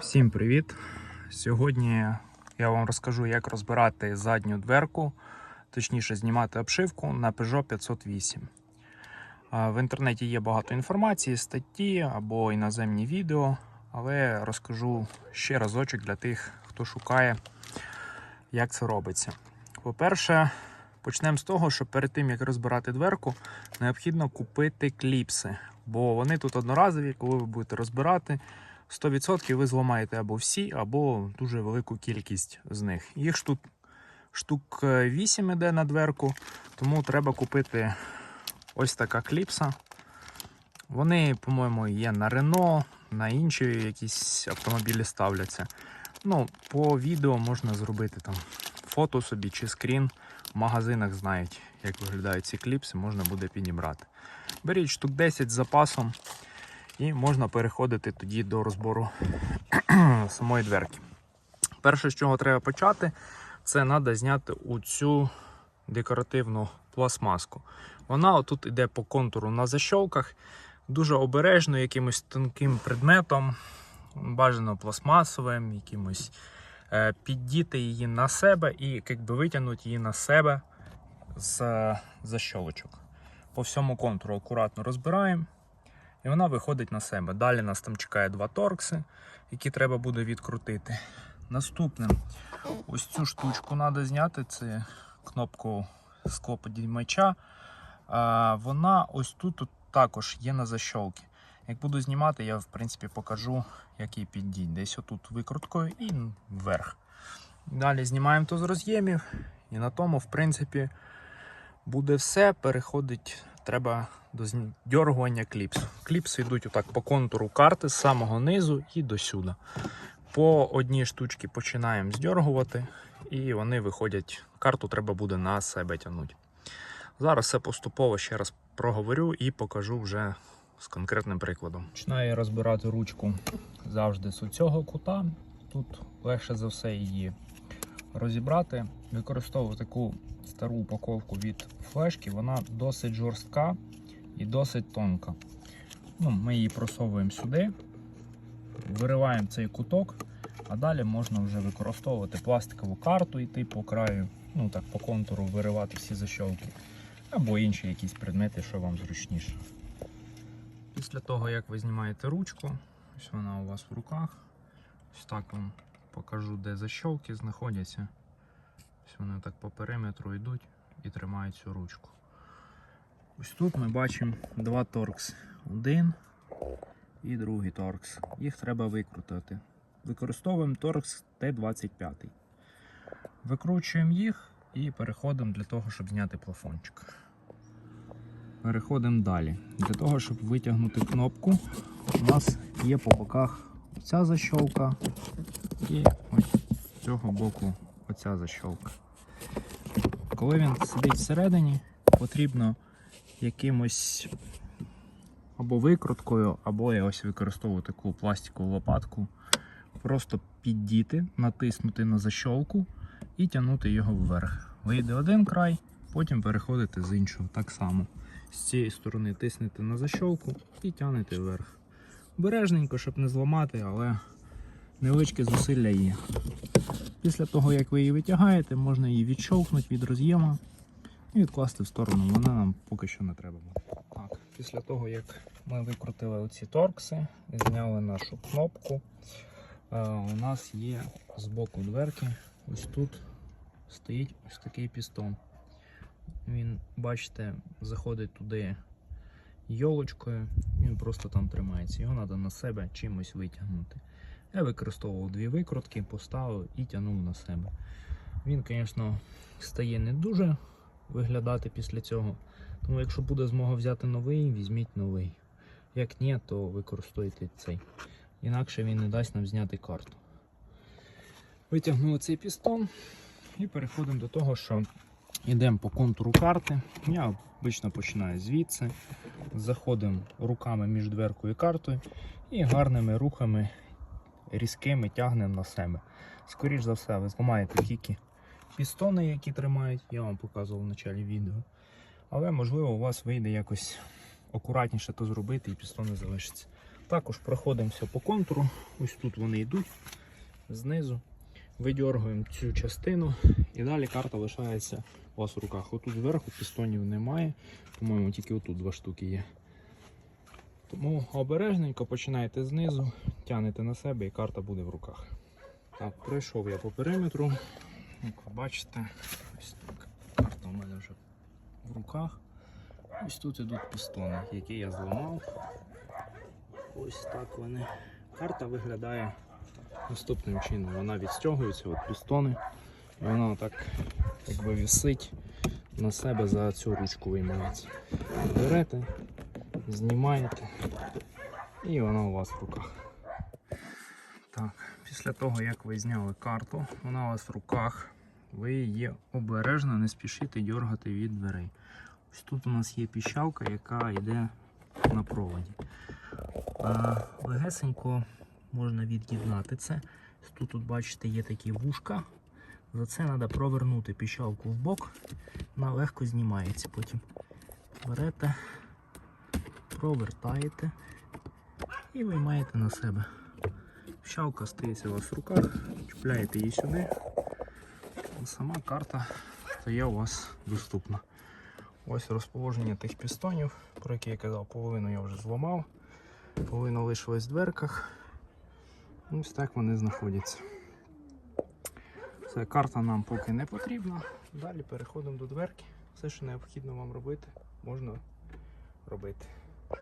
Всім привіт! Сьогодні я вам розкажу, як розбирати задню дверку, точніше знімати обшивку на Peugeot 508. В інтернеті є багато інформації, статті або іноземні відео, але розкажу ще разочок для тих, хто шукає, як це робиться. По-перше, почнемо з того, що перед тим як розбирати дверку, необхідно купити кліпси, бо вони тут одноразові, коли ви будете розбирати. 100% ви зламаєте або всі, або дуже велику кількість з них. Їх штук, штук 8 іде на дверку, тому треба купити ось така кліпса. Вони, по-моєму, є на Renault, на інші якісь автомобілі ставляться. Ну, по відео можна зробити там фото собі чи скрін. В магазинах знають, як виглядають ці кліпси, можна буде підібрати. Беріть штук 10 з запасом. І можна переходити тоді до розбору самої дверки. Перше, з чого треба почати, це треба зняти оцю декоративну пластмаску. Вона отут йде по контуру на защолках, дуже обережно, якимось тонким предметом, бажано пластмасовим, якимось е, піддіти її на себе і якби витягнути її на себе з защолочок. По всьому контуру акуратно розбираємо. І вона виходить на себе. Далі нас там чекає два торкси, які треба буде відкрутити. Наступним ось цю штучку треба зняти. Це кнопку склоподіймача. Вона ось тут, тут також є на защолки. Як буду знімати, я в принципі покажу, як її піддіть. Десь отут викруткою і вверх. Далі знімаємо то з роз'ємів, і на тому, в принципі, буде все. Переходить треба до дергування кліпсу. Кліпси йдуть отак по контуру карти з самого низу і до сюди. По одній штучці починаємо здергувати, і вони виходять. Карту треба буде на себе тягнути. Зараз все поступово ще раз проговорю і покажу вже з конкретним прикладом. Починаю розбирати ручку завжди з цього кута. Тут легше за все її розібрати. Використовую таку стару упаковку від флешки, вона досить жорстка і досить тонка. Ну, Ми її просовуємо сюди, вириваємо цей куток, а далі можна вже використовувати пластикову карту, йти по краю, ну так, по контуру виривати всі защолки, або інші якісь предмети, що вам зручніше. Після того, як ви знімаєте ручку, ось вона у вас в руках, ось так вам покажу, де защолки знаходяться. Ось вони так по периметру йдуть і тримають цю ручку. Ось тут ми бачимо два торкс. Один і другий торкс. Їх треба викрутити. Використовуємо торкс Т-25. Викручуємо їх і переходимо для того, щоб зняти плафончик. Переходимо далі. Для того, щоб витягнути кнопку, у нас є по боках ця защолка і ось з цього боку оця защолка. Коли він сидить всередині, потрібно якимось або викруткою, або я ось використовую таку пластикову лопатку. Просто піддіти, натиснути на защолку і тягнути його вверх. Вийде один край, потім переходите з іншого. Так само. З цієї сторони тиснете на защолку і тягнете вверх. Обережненько, щоб не зламати, але невеличке зусилля є. Після того, як ви її витягаєте, можна її відщовкнути від роз'єму і відкласти в сторону. Вона нам поки що не треба буде. Так, Після того, як ми викрутили оці торкси, зняли нашу кнопку, е, у нас є з боку дверки, ось тут стоїть ось такий пістон. Він, бачите, заходить туди йолочкою, він просто там тримається. Його треба на себе чимось витягнути. Я використовував дві викрутки, поставив і тягнув на себе. Він, звісно, стає не дуже виглядати після цього. Тому якщо буде змога взяти новий, візьміть новий. Як ні, то використовуйте цей. Інакше він не дасть нам зняти карту. Витягнули цей пістон і переходимо до того, що йдемо по контуру карти. Я обично починаю звідси. Заходимо руками між дверкою і картою і гарними рухами різкими тягнемо на себе. Скоріше за все, ви зламаєте тільки пістони, які тримають, я вам показував в началі відео. Але можливо у вас вийде якось акуратніше то зробити і пістони залишаться. Також проходимося по контуру. Ось тут вони йдуть знизу. Видьоргуємо цю частину і далі карта лишається у вас в руках. Отут зверху пістонів немає. По-моєму, тільки отут два штуки є. Тому обережненько починаєте знизу, тягнете на себе і карта буде в руках. Так, пройшов я по периметру. Як ви бачите, ось так. Карта у мене вже в руках. Ось тут ідуть пістони, які я зламав. Ось так вони. Карта виглядає наступним чином. Вона відстягується, от пістони, і вона так якби висить на себе за цю ручку виймається. Берете, знімаєте, і вона у вас в руках. Так, після того, як ви зняли карту, вона у вас в руках. Ви її обережно не спішите дергати від дверей. Ось тут у нас є піщалка, яка йде на проводі. А, легесенько можна від'єднати це. Тут, тут, бачите, є такі вушка. За це треба провернути піщалку в бок. Вона легко знімається. Потім берете, провертаєте і виймаєте на себе. Піщалка стається у вас в руках, чіпляєте її сюди. І сама карта стає у вас доступна. Ось розположення тих пістонів, про які я казав, половину я вже зламав, половина лишилась в дверках. Ось так вони знаходяться. Це карта нам поки не потрібна. Далі переходимо до дверки. Все, що необхідно вам робити, можна робити.